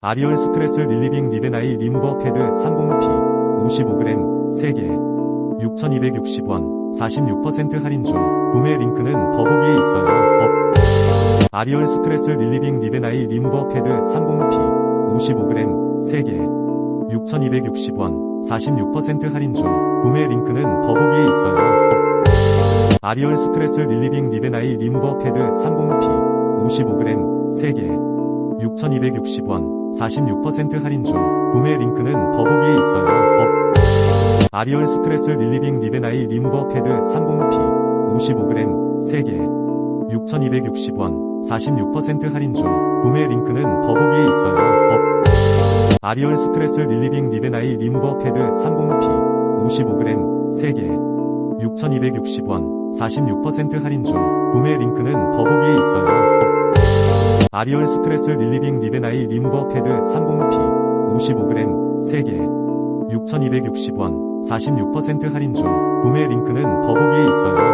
아리얼 스트레스 릴리빙 리베나이 리무버 패드 30P 55g 3개 6,260원 46% 할인 중 구매 링크는 더보기에 있어요. 더- 아리얼 스트레스 릴리빙 리베나이 리무버 패드 30P 55g 3개 6,260원 46% 할인 중 구매 링크는 더보기에 있어요. 더- 아리얼 스트레스 릴리빙 리베나이 리무버 패드 30P 55g 3개 6,260원 46% 할인 중 구매 링크는 더보기에 있어요. 더- 아리얼 스트레스 릴리빙 리베나이 리무버 패드 30P 55g 3개 6,260원 46% 할인 중 구매 링크는 더보기에 있어요. 더- 아리얼 스트레스 릴리빙 리베나이 리무버 패드 30P 55g 3개 6,260원 46% 할인 중 구매 링크는 더보기에 있어요. 더- 아리얼 스트레스 릴리빙 리베나이 리무버 패드 30P 55g 3개 6,260원 46% 할인 중 구매 링크는 더보기에 있어요. 더-